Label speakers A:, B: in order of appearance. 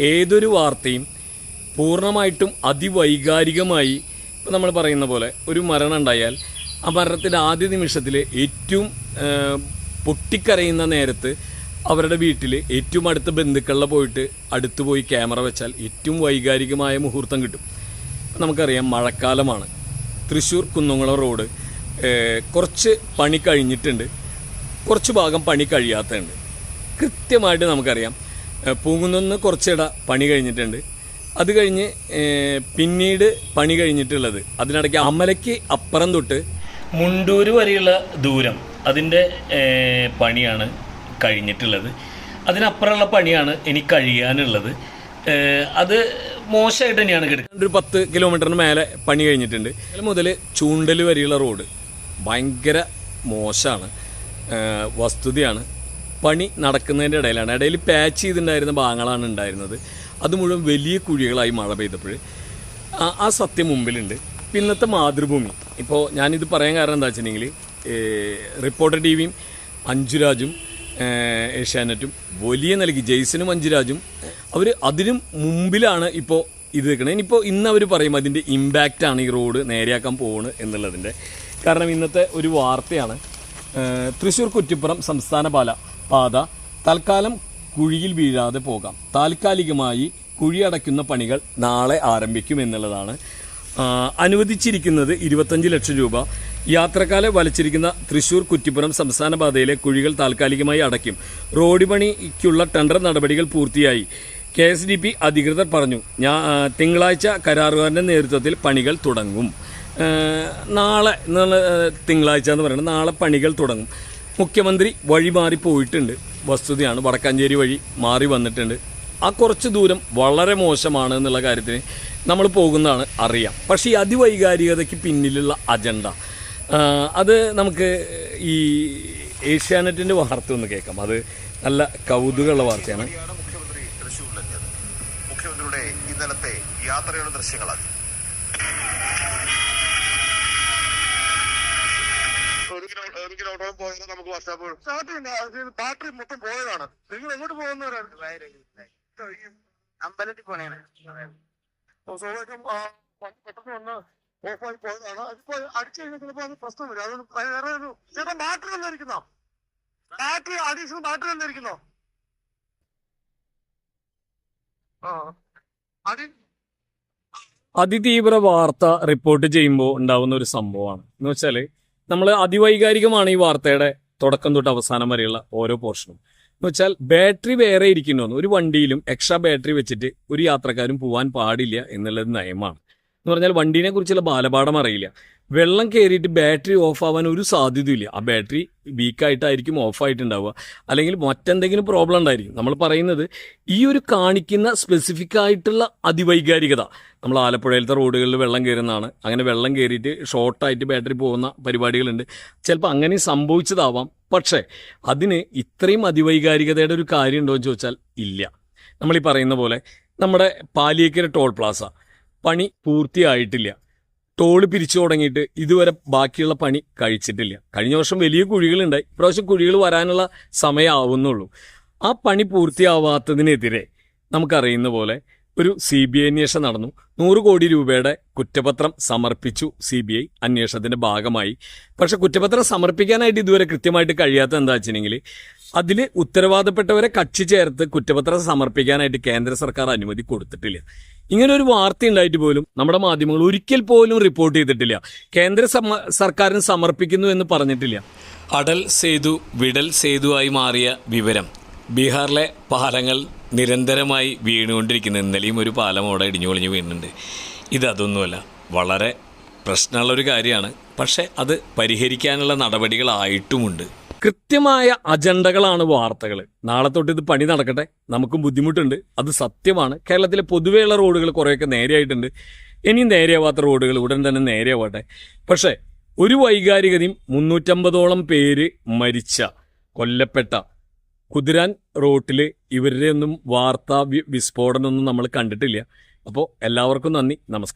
A: ഏതൊരു വാർത്തയും പൂർണമായിട്ടും അതിവൈകാരികമായി ഇപ്പം നമ്മൾ പറയുന്ന പോലെ ഒരു മരണം ഉണ്ടായാൽ ആ മരണത്തിന്റെ ആദ്യ നിമിഷത്തിൽ ഏറ്റവും പൊട്ടിക്കരയുന്ന നേരത്ത് അവരുടെ വീട്ടിൽ ഏറ്റവും അടുത്ത ബന്ധുക്കളിലെ പോയിട്ട് അടുത്ത് പോയി ക്യാമറ വെച്ചാൽ ഏറ്റവും വൈകാരികമായ മുഹൂർത്തം കിട്ടും. നമുക്കറിയാം മഴക്കാലമാണ്. തൃശ്ശൂർ കുന്നുങ്ങള റോഡ് കുറച്ച് പണി കഴിഞ്ഞിട്ടുണ്ട്. കുറച്ച് ഭാഗം പണി കഴിയാത്തതുണ്ട്. കൃത്യമായിട്ട് നമുക്കറിയാം പൂങ്കുന്നന്ന് കുറച്ചിട പണി കഴിഞ്ഞിട്ടുണ്ട്. അത് കഴിഞ്ഞ് പിന്നീട് പണി കഴിഞ്ഞിട്ടുള്ളത്. അതിനിടയ്ക്ക് അമലയ്ക്ക് അപ്പുറം തൊട്ട് മുണ്ടൂര് വരെയുള്ള ദൂരം അതിന്റെ പണിയാണ് കഴിഞ്ഞിട്ടുള്ളത്. അതിനപ്പുറമുള്ള പണിയാണ് എനിക്ക് കഴിയാനുള്ളത്. അത് മോശമായിട്ട് തന്നെയാണ് കിടക്കുന്നത് ഒരു പത്ത് കിലോമീറ്ററിന് മേലെ പണി കഴിഞ്ഞിട്ടുണ്ട്. അതിൽ മുതൽ ചൂണ്ടൽ വരെയുള്ള റോഡ് ഭയങ്കര മോശമാണ്. വസ്തുതയാണ്. പണി നടക്കുന്നതിന്റെ ഇടയിലാണ്. ഇടയിൽ പാച്ച് ചെയ്തിട്ടുണ്ടായിരുന്ന ഭാഗങ്ങളാണ് ഉണ്ടായിരുന്നത്. അത് മുഴുവൻ വലിയ കുഴികളായി മഴ പെയ്തപ്പോൾ. ആ- സത്യം മുമ്പിലുണ്ട്. പിന്നത്തെ മാതൃഭൂമി. ഇപ്പോൾ ഞാനിത് പറയാൻ കാരണം എന്താ വെച്ചിട്ടുണ്ടെങ്കിൽ റിപ്പോർട്ടർ ടി വിയും അഞ്ജുരാജും ഏഷ്യാനെറ്റും വലിയ നൽകി ജെയ്സനും അഞ്ജുരാജും അവർ അതിനും മുമ്പിലാണ് ഇപ്പോൾ ഇത് നിൽക്കുന്നത് ഇനിയിപ്പോൾ ഇന്ന് അവർ പറയും അതിന്റെ ഇമ്പാക്റ്റാണ് ഈ റോഡ് നേരെയാക്കാൻ പോകുന്നത് എന്നുള്ളതിന്റെ കാരണം ഇന്നത്തെ ഒരു വാർത്തയാണ് തൃശ്ശൂർ കുറ്റിപ്പുറം സംസ്ഥാന പാല പാത തൽക്കാലം കുഴിയിൽ വീഴാതെ പോകാം. താൽക്കാലികമായി കുഴി അടയ്ക്കുന്ന പണികൾ നാളെ ആരംഭിക്കും എന്നുള്ളതാണ്. അനുവദിച്ചിരിക്കുന്നത് ഇരുപത്തഞ്ച് ലക്ഷം രൂപ. യാത്രക്കാരെ വലിച്ചിരിക്കുന്ന തൃശൂർ കുറ്റിപ്പുറം സംസ്ഥാന പാതയിലെ കുഴികൾ താൽക്കാലികമായി അടയ്ക്കും. റോഡ് പണിക്കുള്ള ടെൻഡർ നടപടികൾ പൂർത്തിയായി. കെ എസ് ഡി പി അധികൃതർ പറഞ്ഞു ഞാ തിങ്കളാഴ്ച കരാറുകാരന്റെ നേതൃത്വത്തിൽ പണികൾ തുടങ്ങും. നാളെ തിങ്കളാഴ്ച എന്ന് പറയുന്നത് നാളെ പണികൾ തുടങ്ങും. മുഖ്യമന്ത്രി വഴി മാറി പോയിട്ടുണ്ട്. വസ്തുതയാണ് വടക്കാഞ്ചേരി വഴി മാറി വന്നിട്ടുണ്ട്. ആ കുറച്ച് ദൂരം വളരെ മോശമാണ് എന്നുള്ള കാര്യത്തിന് നമ്മൾ പോകുന്നതാണ് അറിയാം. പക്ഷേ ഈ അതിവൈകാരികതയ്ക്ക് പിന്നിലുള്ള അജണ്ട. അത് നമുക്ക് ഈ ഏഷ്യാനെറ്റിന്റെ വാർത്ത ഒന്ന് കേൾക്കാം. അത് നല്ല കൗതുകമുള്ള വാർത്തയാണ്.
B: മുഖ്യമന്ത്രിയുടെ ഇന്നലത്തെ യാത്രയുടെ ദൃശ്യങ്ങളാണ്. കിലോമീറ്റർ പോയത് നമുക്ക് വർഷാപ്പ് ബാറ്ററി മൊത്തം പോയതാണ്. നിങ്ങൾ എങ്ങോട്ട് പോകുന്നവരാണ്?
C: അമ്പലത്തിൽ പോണേണ്.
B: സ്വാഭാവികം. പെട്ടെന്ന് വന്ന് ഓഫായി പോയതാണ്. അതിപ്പോ അടിച്ചു കഴിഞ്ഞാൽ ചിലപ്പോ അത് പ്രശ്നം വരും. അതൊരു വേറെ ഒരു ചേട്ടാ ബാറ്ററി വന്നിരിക്കുന്നോ? ബാറ്ററി അഡീഷണൽ ബാറ്ററി വന്നിരിക്കുന്നോ? ആ അടി
A: അതിതീവ്ര വാർത്ത റിപ്പോർട്ട് ചെയ്യുമ്പോൾ ഉണ്ടാവുന്ന ഒരു സംഭവമാണ്. എന്ന് വെച്ചാൽ നമ്മൾ അതിവൈകാരികമാണ് ഈ വാർത്തയുടെ തുടക്കം തൊട്ട് അവസാനം വരെയുള്ള ഓരോ പോർഷനും. എന്ന് വെച്ചാൽ ബാറ്ററി വേറെ ഇരിക്കുന്നു ഒരു വണ്ടിയിലും എക്സ്ട്രാ ബാറ്ററി വെച്ചിട്ട് ഒരു യാത്രക്കാരും പോകാൻ പാടില്ല എന്നുള്ളത് നയമാണ്. എന്ന് പറഞ്ഞാൽ വണ്ടീനെ കുറിച്ചുള്ള ബാലപാഠം അറിയില്ല. വെള്ളം കയറിയിട്ട് ബാറ്ററി ഓഫ് ആവാൻ ഒരു സാധ്യതയില്ല ആ ബാറ്ററി വീക്കായിട്ടായിരിക്കും ഓഫായിട്ടുണ്ടാവുക അല്ലെങ്കിൽ മറ്റെന്തെങ്കിലും പ്രോബ്ലം ഉണ്ടായിരിക്കും. നമ്മൾ പറയുന്നത് ഈ ഒരു കാണിക്കുന്ന സ്പെസിഫിക് ആയിട്ടുള്ള അതിവൈകാരികത. നമ്മൾ ആലപ്പുഴയിലത്തെ റോഡുകളിൽ വെള്ളം കയറുന്നതാണ് അങ്ങനെ വെള്ളം കയറിയിട്ട് ഷോർട്ടായിട്ട് ബാറ്ററി പോകുന്ന പരിപാടികളുണ്ട്. ചിലപ്പോൾ അങ്ങനെ സംഭവിച്ചതാവാം. പക്ഷേ അതിന് ഇത്രയും അതിവൈകാരികതയുടെ ഒരു കാര്യം ഉണ്ടോ എന്ന് ചോദിച്ചാൽ ഇല്ല. നമ്മളീ പറയുന്ന പോലെ നമ്മുടെ പാലിയേക്കര ടോൾ പ്ലാസ പണി പൂർത്തിയായിട്ടില്ല. ടോൾ പിരിച്ചു തുടങ്ങിയിട്ട് ഇതുവരെ ബാക്കിയുള്ള പണി കഴിച്ചിട്ടില്ല. കഴിഞ്ഞ വർഷം വലിയ കുഴികളുണ്ടായി. ഇപ്രാവശ്യം കുഴികൾ വരാനുള്ള സമയമാവുന്നുള്ളൂ ആ പണി പൂർത്തിയാവാത്തതിനെതിരെ നമുക്കറിയുന്ന പോലെ ഒരു സി ബി ഐ അന്വേഷണം നടന്നു. നൂറ് കോടി രൂപയുടെ കുറ്റപത്രം സമർപ്പിച്ചു സി ബി ഐ അന്വേഷണത്തിന്റെ ഭാഗമായി. പക്ഷെ കുറ്റപത്രം സമർപ്പിക്കാനായിട്ട് ഇതുവരെ കൃത്യമായിട്ട് കഴിയാത്ത എന്താ വെച്ചിട്ടുണ്ടെങ്കിൽ അതിൽ ഉത്തരവാദപ്പെട്ടവരെ കക്ഷി ചേർത്ത് കുറ്റപത്രം സമർപ്പിക്കാനായിട്ട് കേന്ദ്ര സർക്കാർ അനുമതി കൊടുത്തിട്ടില്ല. ഇങ്ങനെ ഒരു വാർത്ത ഉണ്ടായിട്ട് പോലും നമ്മുടെ മാധ്യമങ്ങൾ ഒരിക്കൽ പോലും റിപ്പോർട്ട് ചെയ്തിട്ടില്ല. കേന്ദ്ര സർക്കാരിന് സമർപ്പിക്കുന്നു എന്ന് പറഞ്ഞിട്ടില്ല. അടൽ സേതു വിടൽ സേതുവായി മാറിയ വിവരം. ബീഹാറിലെ പാലങ്ങൾ നിരന്തരമായി വീണുകൊണ്ടിരിക്കുന്നു. ഇന്നലെയും ഒരു പാലം അവിടെ ഇടിഞ്ഞു പൊളിഞ്ഞ് വീണുന്നുണ്ട് ഇതൊന്നുമല്ല വളരെ പ്രശ്നമുള്ളൊരു കാര്യമാണ്. പക്ഷേ അത് പരിഹരിക്കാനുള്ള നടപടികളായിട്ടുമുണ്ട്. കൃത്യമായ അജണ്ടകളാണ് വാർത്തകൾ നാളെ തൊട്ട് ഇത് പണി നടക്കട്ടെ. നമുക്കും ബുദ്ധിമുട്ടുണ്ട്. അത് സത്യമാണ്. കേരളത്തിലെ പൊതുവെയുള്ള റോഡുകൾ കുറേയൊക്കെ നേരെയായിട്ടുണ്ട്. ഇനിയും നേരെയാവാത്ത റോഡുകൾ ഉടൻ തന്നെ നേരെയാവട്ടെ. പക്ഷേ ഒരു വൈകാരികതയും മുന്നൂറ്റമ്പതോളം പേര് മരിച്ച കൊല്ലപ്പെട്ട കുതിരാൻ റോട്ടിൽ ഇവരുടെ ഒന്നും വാർത്താ വിസ്ഫോടനമൊന്നും നമ്മൾ കണ്ടിട്ടില്ല. അപ്പോൾ എല്ലാവർക്കും നന്ദി. നമസ്കാരം.